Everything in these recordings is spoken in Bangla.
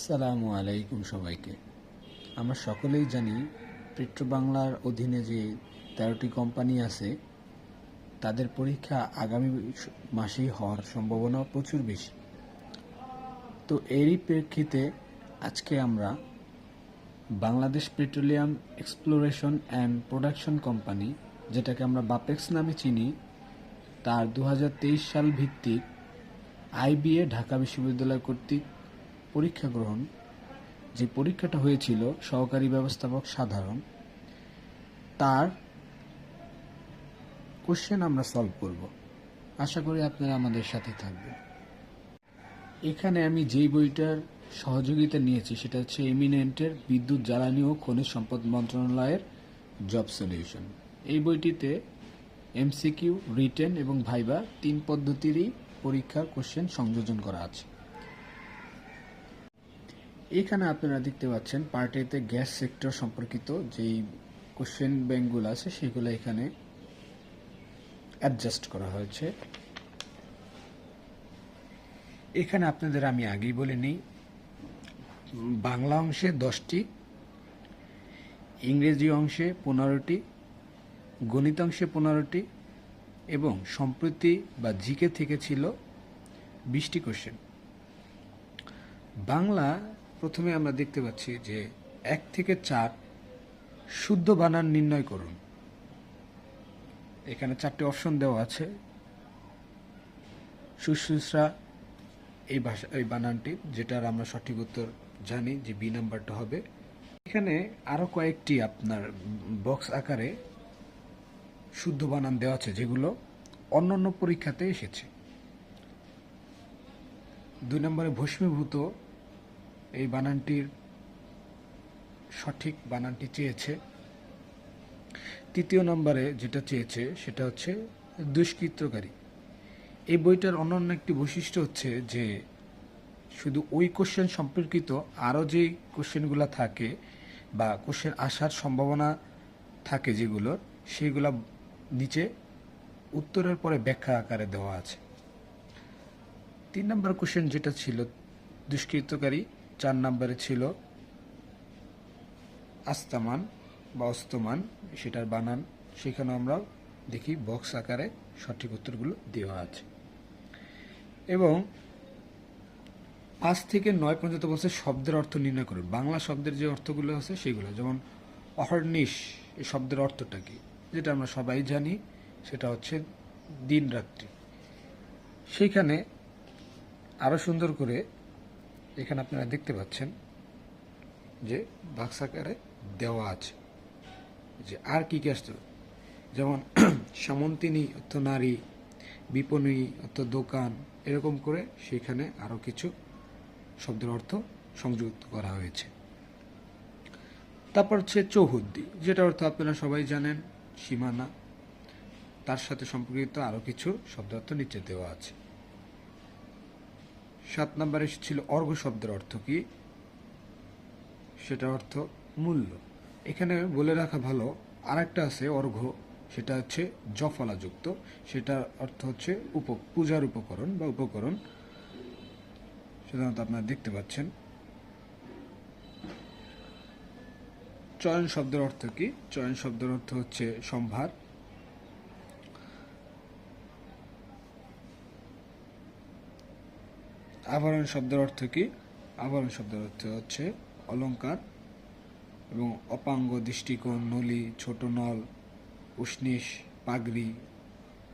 সালামু আলাইকুম সবাইকে। আমরা সকলেই জানি পেট্রো বাংলার অধীনে যে তেরোটি কোম্পানি আছে, তাদের পরীক্ষা আগামী মাসেই হওয়ার সম্ভাবনা প্রচুর বেশি। তো এরই প্রেক্ষিতে আজকে আমরা Bangladesh petroleum exploration and production company, যেটাকে আমরা বাপেক্স নামে চিনি, তার দু হাজার তেইশ সাল ভিত্তিক আইবিএ ঢাকা বিশ্ববিদ্যালয় কর্তৃক পরীক্ষা গ্রহণ, যে পরীক্ষাটা হয়েছিল, সহকারী ব্যবস্থাপক সাধারণ, তার কোশ্চেন আমরা সলভ করব। আশা করি আপনারা আমাদের সাথে থাকবেন। এখানে আমি যেই বইটার সহযোগিতা নিয়েছি, সেটা হচ্ছে এমিনেন্টের বিদ্যুৎ, জ্বালানি ও খনিজ সম্পদ মন্ত্রণালয়ের জব সলিউশন এই বইটিতে এমসিকিউ রিটেন এবং ভাইবা তিন পদ্ধতিরই পরীক্ষার কোশ্চেন সংযোজন করা আছে। এখানে আপনারা দেখতে পাচ্ছেন পার্ট এতে গ্যাস সেক্টর সম্পর্কিত যেই কোশ্চেন ব্যাংকগুলো আছে সেগুলো এখানে অ্যাডজাস্ট করা হয়েছে। এখানে আপনাদের আমি আগেই বলে নিই, বাংলা অংশে দশটি, ইংরেজি অংশে পনেরোটি, গণিত অংশে পনেরোটি এবং সম্প্রতি বা জিকে থেকে ছিল বিশটি কোশ্চেন। বাংলা প্রথমে আমরা দেখতে পাচ্ছি যে এক থেকে চার শুদ্ধ বানান নির্ণয় করুন। এখানে চারটি অপশন দেওয়া আছে। শুশ্রূষা এই ভাষা, এই বানানটি, যেটার আমরা সঠিক উত্তর জানি যে বি নাম্বারটা হবে। এখানে আরও কয়েকটি আপনার বক্স আকারে শুদ্ধ বানান দেওয়া আছে, যেগুলো অন্য অন্য পরীক্ষাতে এসেছে। দুই নম্বরে ভস্মীভূত এই বানানটির সঠিক বানানটি চেয়েছে। তৃতীয় নম্বরে যেটা চেয়েছে, সেটা হচ্ছে দুষ্কৃতকারী। এই বইটার অন্যান্য একটি বৈশিষ্ট্য হচ্ছে যে, শুধু ওই কোশ্চেন সম্পর্কিত আরও যে কোশ্চেনগুলো থাকে বা কোশ্চেন আসার সম্ভাবনা থাকে যেগুলোর সেইগুলা নিচে উত্তরের পরে ব্যাখ্যা আকারে দেওয়া আছে। তিন নম্বর কোশ্চেন যেটা ছিল, দুষ্কৃতকারী চার নম্বরে ছিল আস্তামান বা অস্তমান, সেটার বানান। সেখানে আমরা দেখি বক্স আকারে সঠিক উত্তরগুলো দেওয়া আছে। এবং পাঁচ থেকে নয় পর্যন্ত বলছে শব্দের অর্থ নির্ণয় করুন। বাংলা শব্দের যে অর্থগুলো আছে সেগুলো, যেমন অহর্নিশ এই শব্দের অর্থটা কি? যেটা আমরা সবাই জানি, সেটা হচ্ছে দিন রাত্রি সেইখানে আরও সুন্দর করে এখানে আপনারা দেখতে পাচ্ছেন যে বাক্স আকারে দেওয়া আছে। যে আর কি কি আসতে যেমন সামন্তিনী অর্থ নারী, বিপণী অর্থ দোকান, এরকম করে সেখানে আরও কিছু শব্দের অর্থ সংযুক্ত করা হয়েছে। তারপর হচ্ছে চৌহদ্দি যেটা অর্থ আপনারা সবাই জানেন, সীমানা। তার সাথে সম্পর্কিত আরও কিছু শব্দার্থ নিচে দেওয়া আছে। সাত নম্বরে ছিল অর্ঘ শব্দের অর্থ কি? সেটা অর্থ মূল্য। এখানে বলে রাখা ভালো, আরেকটা আছে অর্ঘ, সেটা হচ্ছে জফলাযুক্ত, সেটার অর্থ হচ্ছে উপ, পূজার উপকরণ বা উপকরণ। সাধারণত আপনারা দেখতে পাচ্ছেন। চয়ন শব্দের অর্থ কি? চয়ন শব্দের অর্থ হচ্ছে সম্ভার। আভরণ শব্দের অর্থ কি? আভরণ শব্দের অর্থ হচ্ছে অলংকার এবং অপাঙ্গ দৃষ্টিকোণ, নলি, ছোট নল উষ্ণিস পাগড়ি,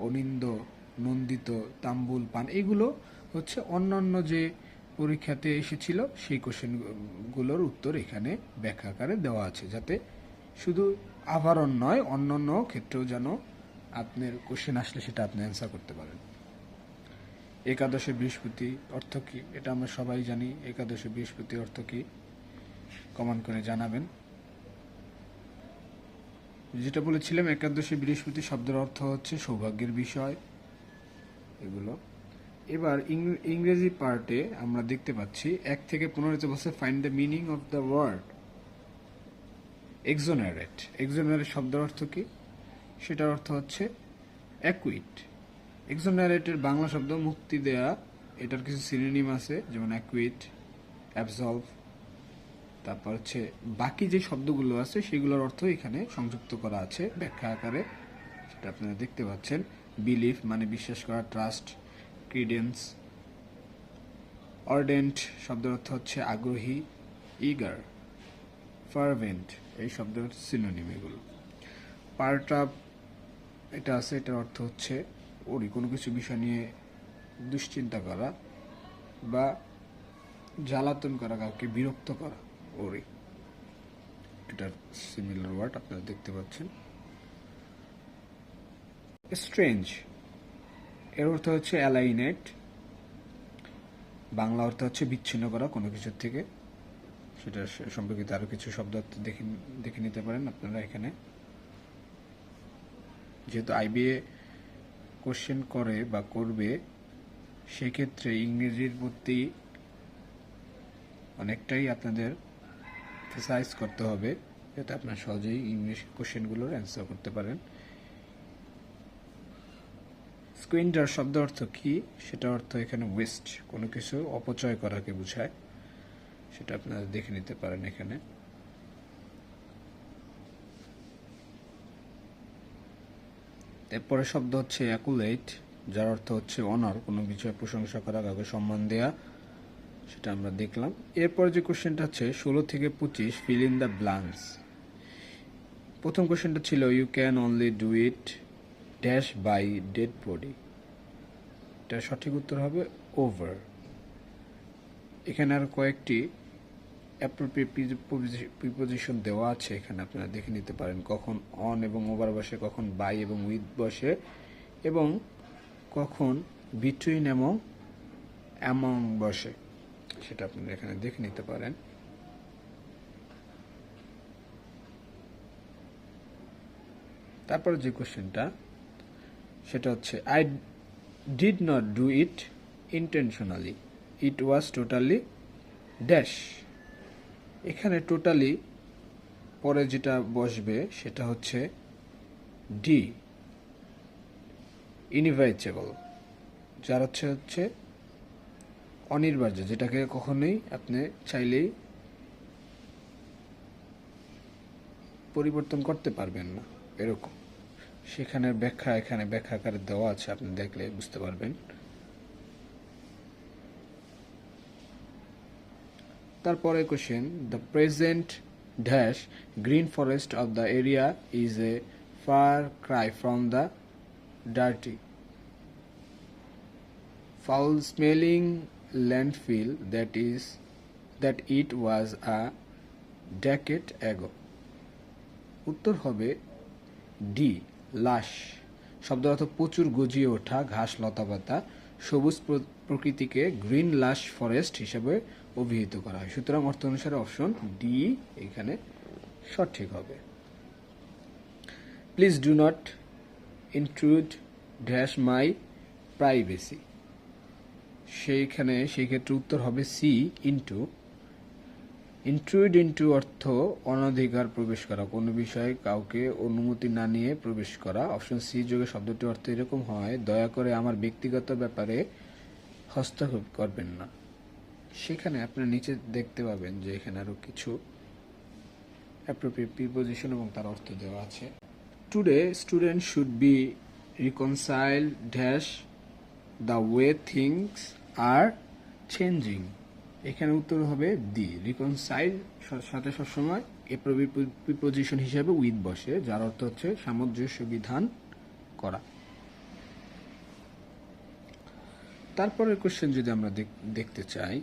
অনিন্দ, নন্দিত, তাম্বুল, পান। এগুলো হচ্ছে অন্যান্য যে পরীক্ষাতে এসেছিল, সেই কোশ্চেনগুলোর উত্তর এখানে ব্যাখ্যা আকারে দেওয়া আছে, যাতে শুধু আভরণ নয়, অন্যান্য ক্ষেত্রেও যেন আপনার কোশ্চেন আসলে সেটা আপনি অ্যান্সার করতে পারেন। একাদশে বৃহস্পতি অর্থ কি? এটা আমরা সবাই জানি, একাদশে বৃহস্পতি অর্থ কি? কমান করে জানাবেন। যেটা বলেছিলাম, একাদশে বৃহস্পতি শব্দের অর্থ হচ্ছে সৌভাগ্যের বিষয়। এগুলো। এবার ইংরেজি পার্টে আমরা দেখতে পাচ্ছি, এক থেকে পনেরোতে বলছে find the meaning of the word exonerate exonerate শব্দের অর্থ কি? সেটার অর্থ হচ্ছে অ্যাকুইট এক্সোনারেটের বাংলা শব্দ মুক্তি দেয়া, এটার কিছু সিনোনিম আছে, যেমন অ্যাকুইট অ্যাবজলভ তারপর হচ্ছে বাকি যে শব্দগুলো আছে, সেগুলোর অর্থ এখানে সংযুক্ত করা আছে ব্যাখ্যা আকারে, সেটা আপনারা দেখতে পাচ্ছেন। বিলিফ মানে বিশ্বাস করা ট্রাস্ট ক্রিডেন্স অর্ডেন্ট শব্দের অর্থ হচ্ছে আগ্রহী ইগার ফারভেন্ট এই শব্দের সিনোনিম এগুলো। পার্টাপ এটা আছে, এটার অর্থ হচ্ছে ওরই কোনো কিছু বিষয় নিয়ে দুশ্চিন্তা করা বা জ্বালাতন করা, কাউকে বিরক্ত করা, ওরই। এটার সিমিলার ওয়ার্ড আপনারা দেখতে পাচ্ছেন। স্ট্রেঞ্জ এর অর্থ হচ্ছে অ্যালাইনেট বাংলা অর্থ হচ্ছে বিচ্ছিন্ন করা কোনো কিছুর থেকে। সেটা সম্পর্কিত আরও কিছু শব্দ দেখে দেখে নিতে পারেন আপনারা এখানে। যেহেতু আইবিএ কোশ্চেন করে বা করবে, সেক্ষেত্রে ইংরেজির প্রতি অনেকটাই আপনাদের এক্সারসাইজ করতে হবে, যাতে আপনার সহজেই ইংলিশ কোশ্চেনগুলোর অ্যান্সার করতে পারেন। স্কুইন্টার শব্দ অর্থ কি? সেটা অর্থ এখানে ওয়েস্ট কোনো কিছু অপচয় করাকে বোঝায়। সেটা আপনারা দেখে নিতে পারেন এখানে। এরপরে শব্দ হচ্ছে অ্যাকুলেট যার অর্থ হচ্ছে অনার কোনো বিষয়ে প্রশংসা করা, কাউকে সম্মান দেয়া, সেটা আমরা দেখলাম। এরপরে যে কোশ্চেনটা হচ্ছে, ষোলো থেকে পঁচিশ ফিল ইন দ্য ব্লাঙ্কস প্রথম কোশ্চেনটা ছিল you can only do it dash by dead body এটা সঠিক উত্তর হবে ওভার এখানে আর কয়েকটি প্রিপোজিশন দেওয়া আছে এখানে আপনারা দেখে নিতে পারেন কখন অন এবং ওভার বসে, কখন বাই এবং উইথ বসে, এবং কখন বিটুইন এবং অ্যামং বসে, সেটা আপনারা এখানে দেখে নিতে পারেন। তারপরে যে কোশ্চেনটা সেটা হচ্ছে I did not do it intentionally it was totally dash এখানে টোটালি পরে যেটা বসবে সেটা হচ্ছে ডি ইনভাইচেবল যার হচ্ছে হচ্ছে অনির্বার্য যেটাকে কখনোই আপনি চাইলেই পরিবর্তন করতে পারবেন না, এরকম। সেখানে ব্যাখ্যা, এখানে ব্যাখ্যা আকারে দেওয়া আছে, আপনি দেখলে বুঝতে পারবেন। তারপরে question the present dash green forest of the area is a far cry from the dirty foul smelling landfill that is, that it was a decade ago. উত্তর হবে ডি লাশ। শব্দ অর্থ প্রচুর গজিয়ে ওঠা, ঘাস, লতাপাতা, সবুজ প্রকৃতিকে গ্রিন লাশ ফরেস্ট হিসেবে অভিহিত করা হয়। সুতরাং অর্থ অনুসারে অপশন ডি এখানে সঠিক হবে। Please do not include dash my privacy সেইখানে, সেই ক্ষেত্রে উত্তর হবে সি ইন্টু ইন্ট্রুড ইন্টু অর্থ অনধিকার প্রবেশ করা। কোনো বিষয়ে কাউকে অনুমতি না নিয়ে প্রবেশ করা। অপশন সি যোগে শব্দটি অর্থ এরকম হয়, দয়া করে আমার ব্যক্তিগত ব্যাপারে হস্তক্ষেপ করবেন না। সেখানে আপনার নিচে দেখতে পাবেন যে এখানে আরও কিছু অ্যাপ্রোপ্রিয়েট প্রিপোজিশন এবং তার অর্থ দেওয়া আছে। Today student should be reconcile dash the way things are changing এখানে উত্তর হবে দি। রিকনসাইল সাথে সবসময় প্রিপোজিশন হিসাবে উইথ বসে, যার অর্থ হচ্ছে সামঞ্জস্য বিধান করা। তারপরের কোশ্চেন যদি আমরা দেখ- দেখতে চাই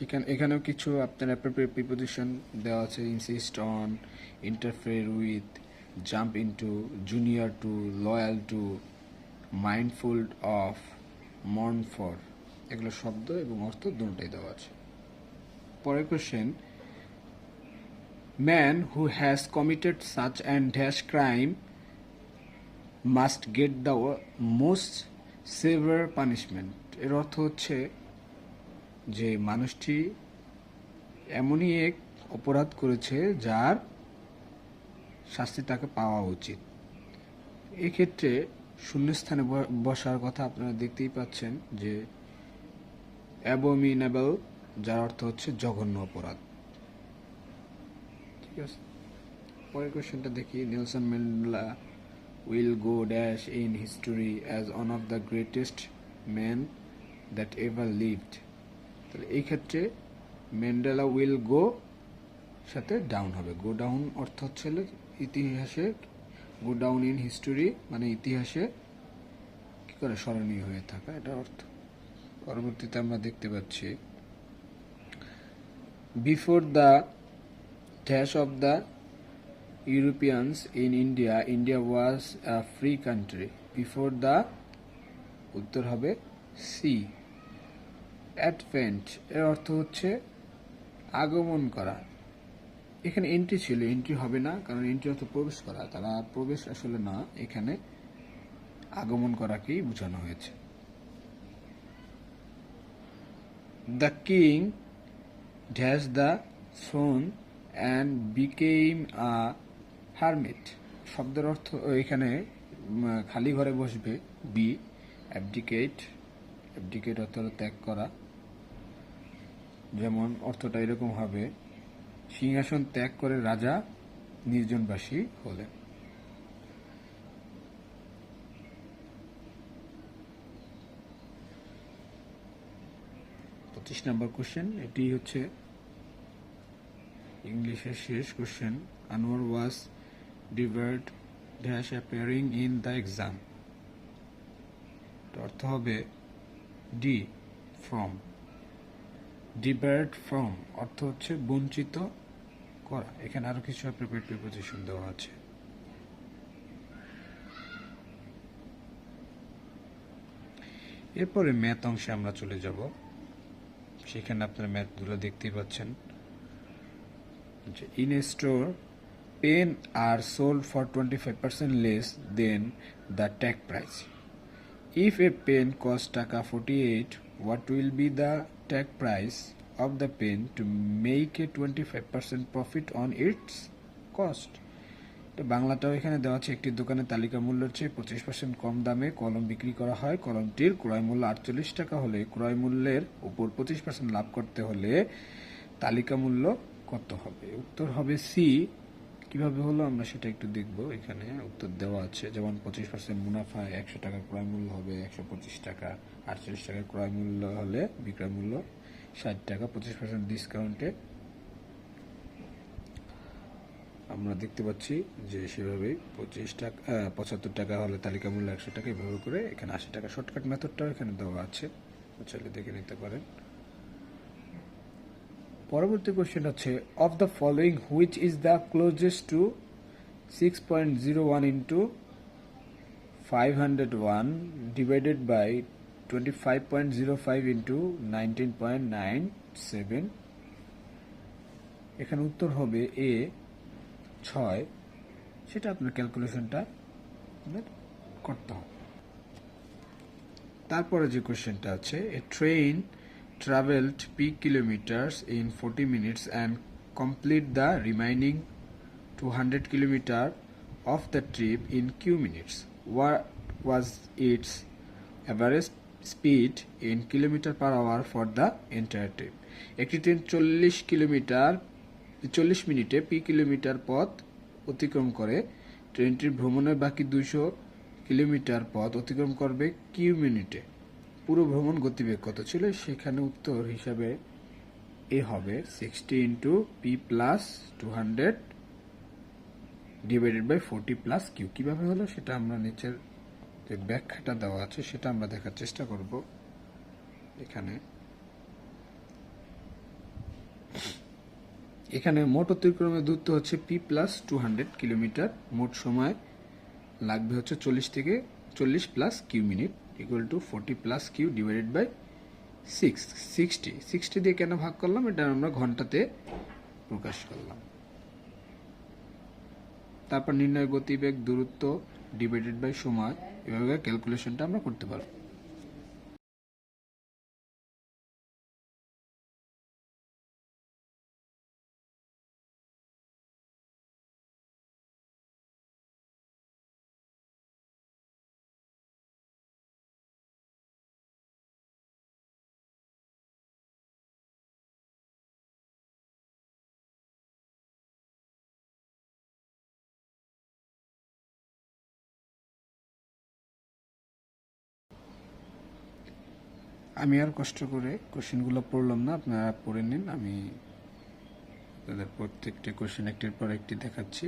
সেখানে এখানেও কিছু আপনার প্রিপোজিশন দেওয়া আছে insist on interfere with jump into junior to loyal to mindful of mourn for এগুলো শব্দ এবং অর্থ দুটোই দেওয়া আছে। পরের question man who has committed such and dash crime must get the most severe punishment এর অর্থ হচ্ছে যে মানুষটি এমনই এক অপরাধ করেছে যার শাস্তি তাকে পাওয়া উচিত। এক্ষেত্রে শূন্যস্থানে বসার কথা আপনারা দেখতেই পাচ্ছেন যে অ্যাবোমিনেবল যার অর্থ হচ্ছে জঘন্য অপরাধ। ঠিক আছে? পরের কোশ্চেনটা দেখি। Nelson Mandela will go dash in history as one of the greatest man that ever lived তাহলে এই ক্ষেত্রে ম্যান্ডেলা উইল গো সাথে ডাউন হবে। গো ডাউন অর্থ হচ্ছে ইতিহাসে গো ডাউন ইন হিস্টোরি মানে ইতিহাসে কি করে স্মরণীয় হয়ে থাকা এটা অর্থ। পরবর্তীতে আমরা দেখতে পাচ্ছি before the dash of the Europeans in India India was a free country before the উত্তর হবে সি অ্যাডভেন্ট, এর অর্থ হচ্ছে আগমন করা। এখানে এন্ট্রি ছিল এন্ট্রি হবে না, কারণ এন্ট্রি অর্থ প্রবেশ করা। তারা প্রবেশ আসলে না, এখানে আগমন করাকেই বোঝানো হয়েছে। দ্য কিং ড্যাশ দ্য সোন অ্যান্ড বিকেইম আ হারমিট শব্দের অর্থ এখানে খালি ঘরে বসবে বি অ্যাবডিকেট অ্যাবডিকেট অর্থ ত্যাগ করা। যেমন অর্থটা এরকম হবে, সিংহাসন ত্যাগ করে রাজা নির্জনবাসী হলেন। পঁচিশ নম্বর কোশ্চেন এটি হচ্ছে ইংলিশের শেষ question Anwar was debarred dash appearing in the exam অর্থ হবে ডি ফ্রম ডিবার্ড ফ্রম অর্থ হচ্ছে বঞ্চিত করা। এখানে আরও কিছু প্রিপেয়ার প্রিপোজিশন দেওয়া আছে। এরপরে ম্যাথ অংশে আমরা চলে যাব। সেখানে আপনারা ম্যাথগুলো দেখতেই পাচ্ছেন। In a store pen are sold for twenty five percent less then the tag price If a pen costs taka 48, what will be the tag price of the pen to make a 25% profit on its cost? তো বাংলাটাও এখানে দেওয়া আছে, একটি দোকানে তালিকা মূল্যের চেয়ে পঁচিশ পার্সেন্ট কম দামে কলম বিক্রি করা হয়। কলমটির ক্রয় মূল্য আটচল্লিশ টাকা হলে ক্রয় মূল্যের উপর পঁচিশ পার্সেন্ট লাভ করতে হলে তালিকা মূল্য কত হবে? উত্তর হবে সি কীভাবে হলো আমরা সেটা একটু দেখব। এখানে উত্তর দেওয়া আছে, যেমন পঁচিশ পার্সেন্ট মুনাফা, একশো টাকা ক্রয় মূল্য হবে, একশো পঁচিশ টাকা। আটচল্লিশ টাকা ক্রয় মূল্য হলে বিক্রয় মূল্য ষাট টাকা, পঁচিশ পার্সেন্ট ডিসকাউন্টে আমরা দেখতে পাচ্ছি যে সেভাবেই পঁচিশ টাকা পঁচাত্তর টাকা হলে তালিকা মূল্য একশো টাকা এভাবে করে এখানে আশি টাকা শর্টকাট মেথডটাও এখানে দেওয়া আছে। চাইলে দেখে নিতে পারেন। পরবর্তী কোশ্চেন হচ্ছে of the following which is the closest to six point zero one into five hundred one divided by এখানে উত্তর হবে এ ছয়। সেটা আপনার ক্যালকুলেশনটা করতে হবে। তারপরে যে কোয়েশ্চেনটা আছে a train travelled P kilometre in forty minutes and complete the remaining two hundred kilometre of the trip in Q minutes was its average speed in kilometre per hour for the entire trip একটি ট্রেন চল্লিশ কিলোমিটার, চল্লিশ মিনিটে পি কিলোমিটার পথ অতিক্রম করে। ট্রেনটির ভ্রমণের বাকি দুশো কিলোমিটার পথ অতিক্রম করবে কিউ মিনিটে। পুরো ভ্রমণ গতিবেগ কত ছিল? সেখানে উত্তর হিসাবে এ হবে sixty into P plus two hundred divided by forty plus Q কীভাবে হলো? সেটা আমরা নিচের যে ব্যাখ্যাটা দেওয়া আছে, সেটা আমরা দেখার চেষ্টা করব এখানে। এখানে মোট অতিক্রমের দূরত্ব হচ্ছে P plus two hundred kilometre. মোট সময় লাগবে হচ্ছে চল্লিশ থেকে চল্লিশ plus Q minute equal to forty plus Q divided by six sixty sixty দিয়ে কেন ভাগ করলাম? এটা আমরা ঘন্টাতে প্রকাশ করলাম। তারপর নির্ণয় গতিবেগ দূরত্ব ডিভাইডেড বাই সময় এভাবে ক্যালকুলেশনটা আমরা করতে পারব। আমি আর কষ্ট করে কোশ্চেনগুলো পড়লাম না, আপনারা পড়ে নিন, আমি তাদের প্রত্যেকটি কোশ্চেন একটির পর একটি দেখাচ্ছি।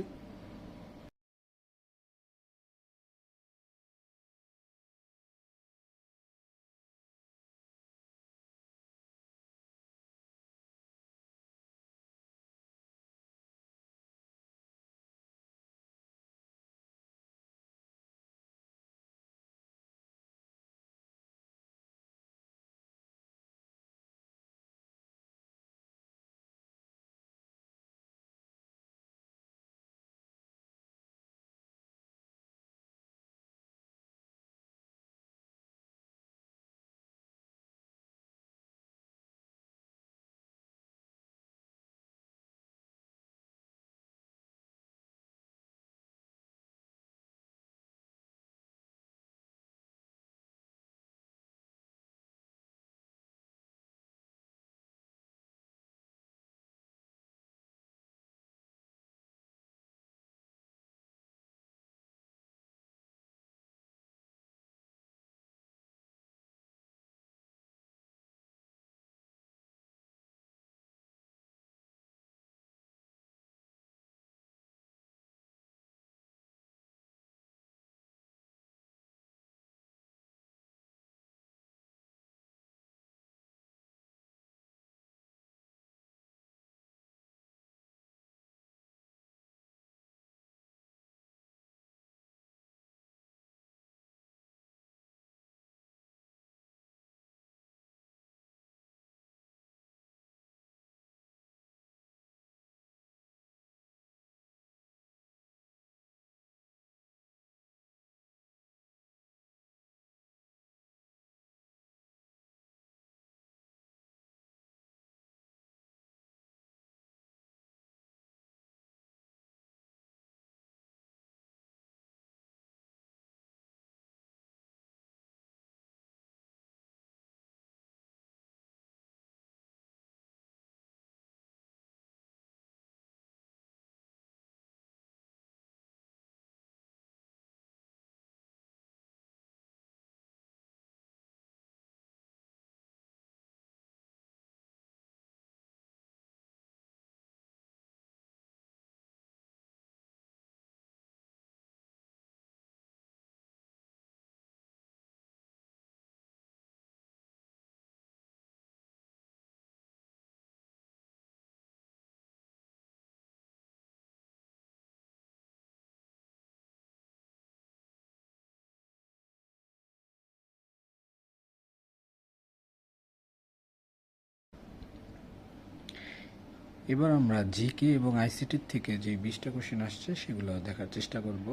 এবার আমরা জিকে এবং আইসিটির থেকে যে বিশটা কোশ্চেন আসছে সেগুলো দেখার চেষ্টা করব।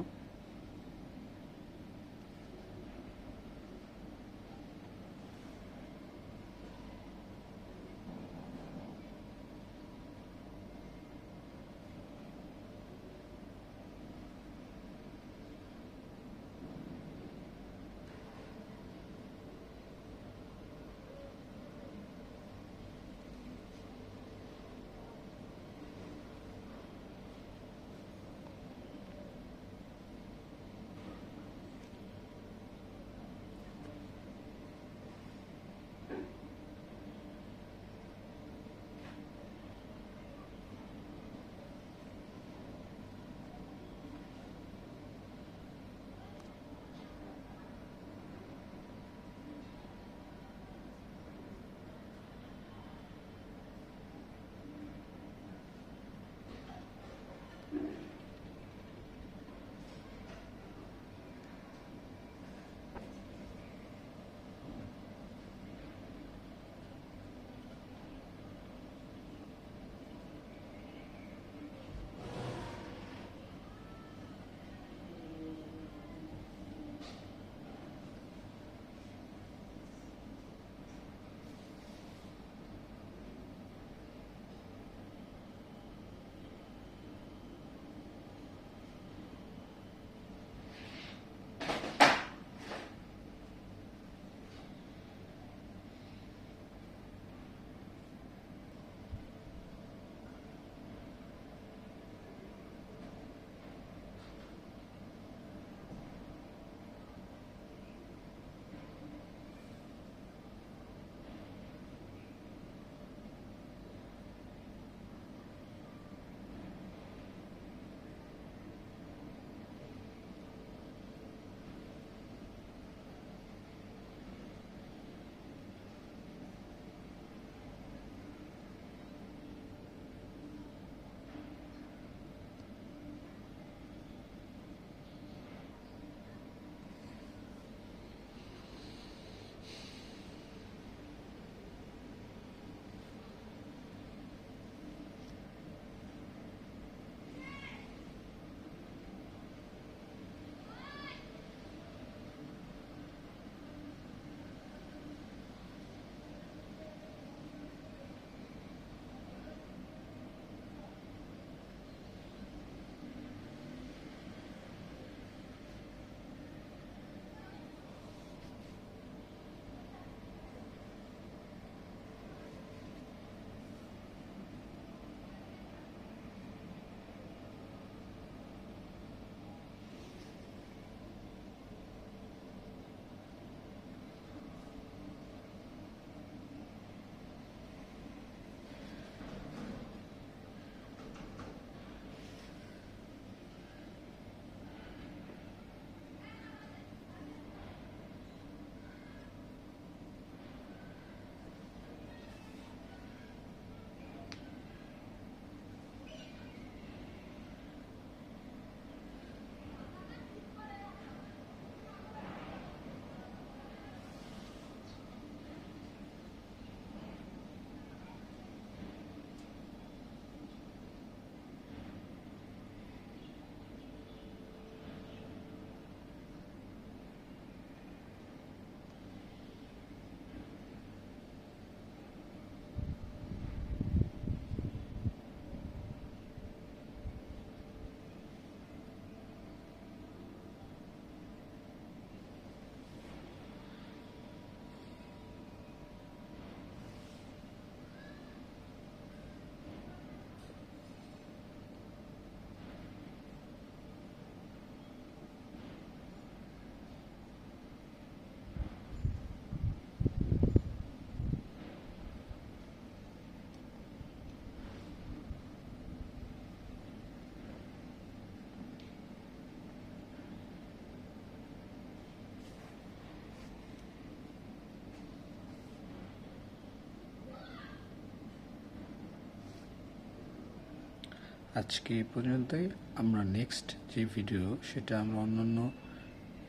আজকে এ পর্যন্তই। আমরা নেক্সট যে ভিডিও সেটা আমরা অন্যান্য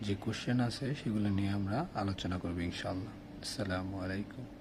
যে কোশ্চেন আছে, সেগুলো নিয়ে আমরা আলোচনা করব ইনশাল্লাহ আসসালামু আলাইকুম।